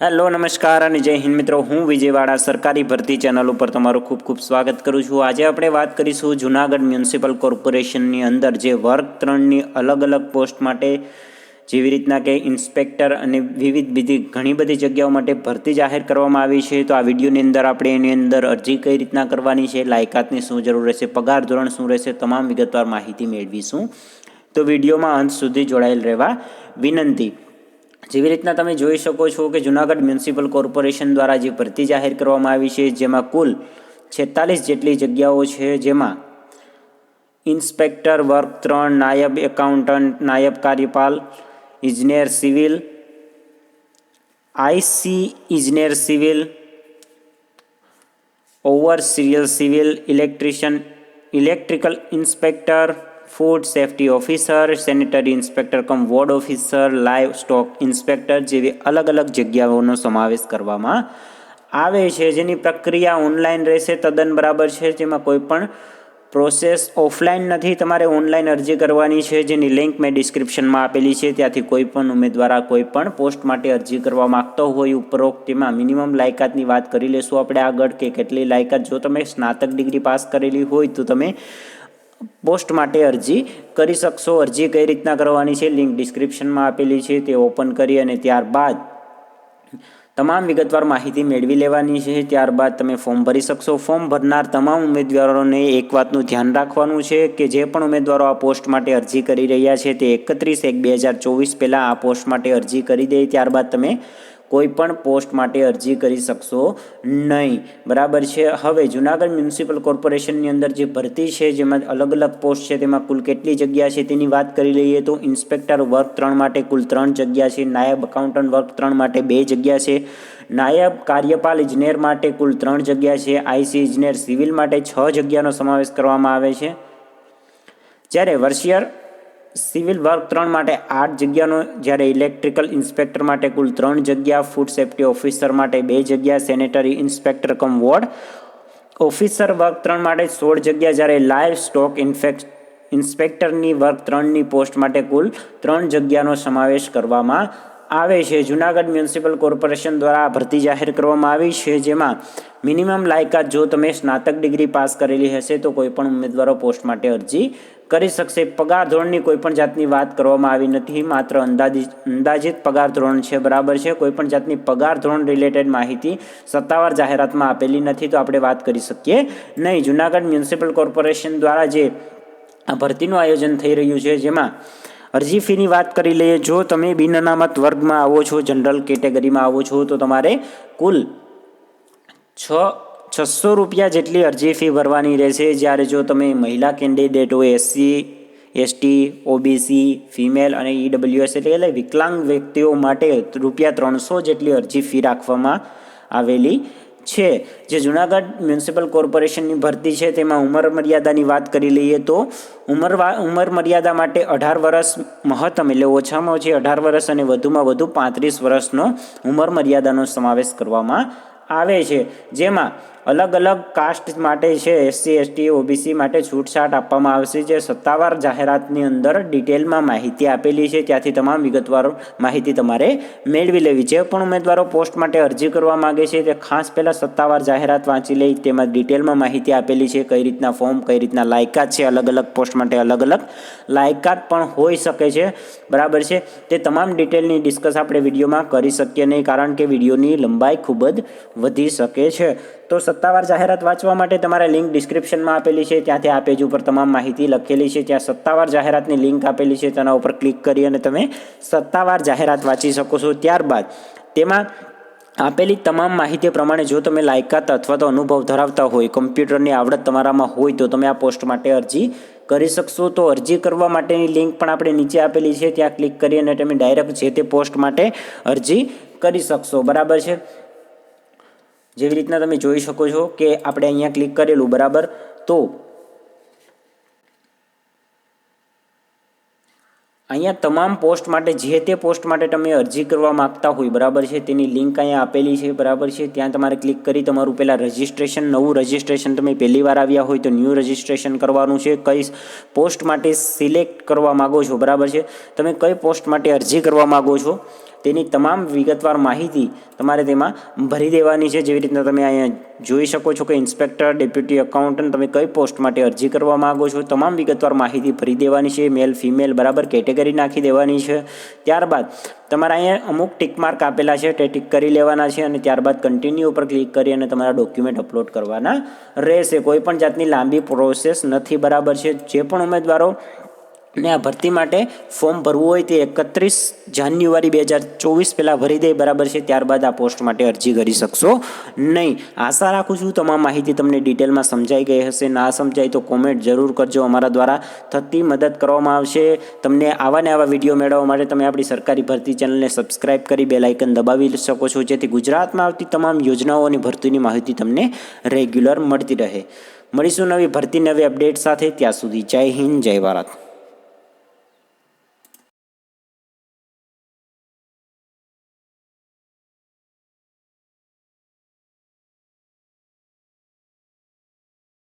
Hello, નમસ્કાર અને જય હિન્દ મિત્રો. હું વિજયવાડા સરકારી ભરતી ચેનલ ઉપર તમારું ખૂબ ખૂબ સ્વાગત કરું છું. આજે આપણે વાત કરીશું જુનાગઢ મ્યુનિસિપલ કોર્પોરેશનની અંદર જે વર્ગ ત્રણની અલગ અલગ પોસ્ટ માટે જેવી રીતના કે ઇન્સ્પેક્ટર અને વિવિધ બીજી ઘણી બધી જગ્યાઓ માટે ભરતી જાહેર કરવામાં આવી છે. તો આ વિડીયોની અંદર આપણે એની અંદર અરજી કઈ રીતના કરવાની છે, લાયકાતની શું જરૂર રહેશે, પગાર ધોરણ શું રહેશે, તમામ વિગતવાર માહિતી મેળવીશું. તો વિડીયોમાં અંત સુધી જોડાયેલ રહેવા વિનંતી. જેવી રીતના તમે જોઈ શકો છો કે જુનાગઢ મ્યુનિસિપલ કોર્પોરેશન દ્વારા જે ભરતી જાહેર કરવામાં આવી છે, જેમાં કુલ છેતાલીસ જેટલી જગ્યાઓ છે, જેમાં ઇન્સ્પેક્ટર વર્ગ ત્રણ, નાયબ એકાઉન્ટન્ટ, નાયબ કાર્યપાલ, ઇજનેર સિવિલ, આઈસી ઇજનેર civil, over serial civil, electrician, electrical inspector food safety officer sanitary inspector cum ward officer livestock inspector જેવી અલગ અલગ જગ્યાઓનો સમાવેશ કરવામાં આવે છે. જેની પ્રક્રિયા ઓનલાઈન રહેશે તદ્દન બરાબર છે. જેમાં કોઈ પણ પ્રોસેસ ઓફલાઈન નથી. તમારે ઓનલાઈન અરજી કરવાની છે. જેની લિંક મેં ડિસ્ક્રિપ્શનમાં આપેલી છે. ત્યાંથી કોઈ પણ ઉમેદવાર કોઈ પણ પોસ્ટ માટે અરજી કરવા માગતો હોય ઉપરોક્ત તેમાં મિનિમમ લાયકાતની વાત કરી લેશું આપણે આગળ કે કેટલી લાયકાત. જો તમે સ્નાતક ડિગ્રી પાસ કરેલી હોય તો તમે પોસ્ટ માટે અરજી કરી શકશો. અરજી કઈ રીતના કરવાની છે? લિંક ડિસ્ક્રિપ્શનમાં આપેલી છે. તે ઓપન કરી અને ત્યારબાદ તમામ વિગતવાર માહિતી મેળવી લેવાની છે. ત્યારબાદ તમે ફોર્મ ભરી શકશો. ફોર્મ ભરનાર તમામ ઉમેદવારોને એક વાતનું ધ્યાન રાખવાનું છે કે જે પણ ઉમેદવારો આ પોસ્ટ માટે અરજી કરી રહ્યા છે તે એકત્રીસ એક બે હજાર ચોવીસ પહેલાં આ પોસ્ટ માટે અરજી કરી દે. ત્યારબાદ તમે કોઈ પણ પોસ્ટ માટે અરજી કરી શકશો નહીં. બરાબર છે? હવે જુનાગઢ મ્યુનિસિપલ કોર્પોરેશનની અંદર જે ભરતી છે, જેમાં અલગ અલગ પોસ્ટ છે, તેમાં કુલ કેટલી જગ્યા છે તેની વાત કરી લઈએ તો ઇન્સ્પેક્ટર વર્ગ ત્રણ માટે કુલ ત્રણ જગ્યા છે, નાયબ એકાઉન્ટન્ટ વર્ગ ત્રણ માટે બે જગ્યા છે, નાયબ કાર્યપાલ ઇજનેર માટે કુલ ત્રણ જગ્યા છે, આઈસી ઇજનેર સિવિલ માટે છ જગ્યાનો સમાવેશ કરવામાં આવે છે. જ્યારે વર્ષિયર સિવિલ વર્ક ત્રણ માટે આઠ જગ્યાનો, જ્યારે ઇલેક્ટ્રિકલ ઇન્સ્પેક્ટર માટે કુલ ત્રણ જગ્યા, ફૂડ સેફ્ટી ઓફિસર માટે બે જગ્યા, sanitary inspector cum ward. Officer work ત્રણ માટે સોળ જગ્યા, જ્યારે લાઇવ સ્ટોક ઇન્ફેક્ટ, ઇન્સ્પેક્ટરની વર્ક ત્રણની પોસ્ટ માટે કુલ ત્રણ જગ્યાનો સમાવેશ કરવામાં આવે છે. જુનાગઢ મ્યુનિસિપલ કોર્પોરેશન દ્વારા ભરતી જાહેર કરવામાં આવી છે, જેમાં મિનિમમ લાયકાત જો તમે સ્નાતક ડિગ્રી પાસ કરેલી હશે, તો કોઈપણ ઉમેદવારો પોસ્ટ માટે અરજી કરી શકશે. પગાર ધોરણની કોઈ પણ જાતની વાત કરવામાં આવી નથી. માત્ર અંદાજિત અંદાજિત પગાર ધોરણ છે. બરાબર છે. કોઈ પણ જાતની પગાર ધોરણ રિલેટેડ માહિતી સત્તાવાર જાહેરાતમાં આપેલી નથી તો આપણે વાત કરી શકીએ નહીં. જુનાગઢ મ્યુનિસિપલ કોર્પોરેશન દ્વારા જે આ ભરતીનું આયોજન થઈ રહ્યું છે, જેમાં અરજી ફીની વાત કરી લઈએ. જો તમે બિન અનામત વર્ગમાં આવો છો, જનરલ કેટેગરીમાં આવો છો, તો તમારે કુલ છ છસો રૂપિયા જેટલી અરજી ફી ભરવાની રહેશે. જ્યારે જો તમે મહિલા કેન્ડિડેટ હોય એસસી એસટી ઓબીસી ફિમેલ અને ઈડબ્લ્યુએસ એટલે વિકલાંગ વ્યક્તિઓ માટે રૂપિયા ત્રણસો જેટલી અરજી ફી રાખવામાં આવેલી છે. જે જુનાગઢ મ્યુનિસિપલ કોર્પોરેશનની ભરતી છે, તેમાં ઉંમર મર્યાદાની વાત કરી લઈએ તો ઉંમર ઉંમર મર્યાદા માટે અઢાર વર્ષ મહત્તમ એટલે ઓછામાં ઓછી અઢાર વર્ષ અને વધુમાં વધુ પાંત્રીસ વર્ષનો ઉંમર મર્યાદાનો સમાવેશ કરવામાં આવે છે. જેમાં અલગ અલગ કાસ્ટ માટે છે, એસસી, એસટી, ઓબીસી માટે છૂટછાટ આપવામાં આવશે, જે સત્તાવાર જાહેરાતની અંદર ડિટેલમાં માહિતી આપેલી છે. ત્યાંથી તમામ વિગતવાર માહિતી તમારે મેળવી લેવી જે પણ ઉમેદવારો પોસ્ટ માટે અરજી કરવા માગે છે, તે ખાસ પહેલાં સત્તાવાર જાહેરાત વાંચી લે તેમાં ડિટેલમાં માહિતી આપેલી છે, કઈ રીતના ફોર્મ, કઈ રીતના લાયકાત છે, અલગ અલગ પોસ્ટ માટે અલગ અલગ લાયકાત પણ હોઈ શકે છે. બરાબર છે? તે તમામ ડિટેલની ડિસ્કસ આપણે વિડીયોમાં કરી શકીએ નહીં, કારણ કે વિડીયોની લંબાઈ ખૂબ જ વધી શકે છે. તો સત્તાવાર જાહેરાત વાંચવા માટે તમારે લિંક ડિસ્ક્રિપ્શનમાં આપેલી છે. ત્યાંથી આ પેજ ઉપર તમામ માહિતી લખેલી છે. ત્યાં સત્તાવાર જાહેરાતની લિંક આપેલી છે. તેના ઉપર ક્લિક કરી અને તમે સત્તાવાર જાહેરાત વાંચી શકો છો. ત્યારબાદ તેમાં આપેલી તમામ માહિતી પ્રમાણે જો તમે લાયકાત અથવા તો અનુભવ ધરાવતા હોય, કમ્પ્યુટરની આવડત તમારામાં હોય, તો તમે આ પોસ્ટ માટે અરજી કરી શકશો. તો અરજી કરવા માટેની લિંક પણ આપણે નીચે આપેલી છે. ત્યાં ક્લિક કરી અને તમે ડાયરેક્ટ જે તે પોસ્ટ માટે અરજી કરી શકશો. બરાબર છે? જેવી રીતના તમે જોઈ શકો છો કે આપણે અહીંયા ક્લિક કરેલું, બરાબર? તો અહીંયા તમામ પોસ્ટ માટે, જે તે પોસ્ટ માટે તમે અરજી કરવા માગતા હોય, બરાબર છે? તેની લિંક અહીંયા આપેલી છે, બરાબર છે? ત્યાં તમારે ક્લિક કરી તમારું પહેલાં રજિસ્ટ્રેશન, નવું રજિસ્ટ્રેશન તમે પહેલી વાર આવ્યા હોય તો ન્યૂ રજિસ્ટ્રેશન કરવાનું છે. કઈ પોસ્ટ માટે સિલેક્ટ કરવા માગો છો, બરાબર છે? તમે કઈ પોસ્ટ માટે અરજી કરવા માગો છો? તેની તમામ વિગતવાર માહિતી તમારે તેમાં ભરી દેવાની છે. જેવી રીતના તમે અહીંયા જોઈ શકો છો કે ઇન્સ્પેક્ટર, ડેપ્યુટી એકાઉન્ટન્ટ તમે કઈ પોસ્ટ માટે અરજી કરવા માગો છો, તમામ વિગતવાર માહિતી ભરી દેવાની છે. મેલ, ફિમેલ બરાબર કેટેગરી નાખી દેવાની છે. ત્યારબાદ તમારા અહીંયા અમુક ટિક માર્ક આપેલા છે, તે ટિક કરી લેવાના છે અને ત્યારબાદ કન્ટિન્યુ ઉપર ક્લિક કરી અને તમારા ડોક્યુમેન્ટ અપલોડ કરવાના રહેશે. કોઈ પણ જાતની લાંબી પ્રોસેસ નથી. બરાબર છે. જે પણ ઉમેદવારો ને આ ભરતી માટે ફોર્મ ભરવું હોય તે એકત્રીસ જાન્યુઆરી બે હજાર ચોવીસ પહેલાં ભરી દે, બરાબર છે? ત્યારબાદ આ પોસ્ટ માટે અરજી કરી શકશો. નહીં, આશા રાખું છું તમામ માહિતી તમને ડિટેલમાં સમજાઈ ગઈ હશે. ના સમજાય તો કોમેન્ટ જરૂર કરજો. અમારા દ્વારા થતી મદદ કરવામાં આવશે. તમને આવા ને આવા વીડિયો મેળવવા માટે તમે આપણી સરકારી ભરતી ચેનલને સબસ્ક્રાઇબ કરી બે લાઇકન દબાવી શકો છો. જેથી ગુજરાતમાં આવતી તમામ યોજનાઓ અને ભરતીની માહિતી તમને રેગ્યુલર મળતી રહે. મળીશું નવી ભરતી, નવી અપડેટ સાથે. ત્યાં સુધી જય હિન્દ, જય ભારત.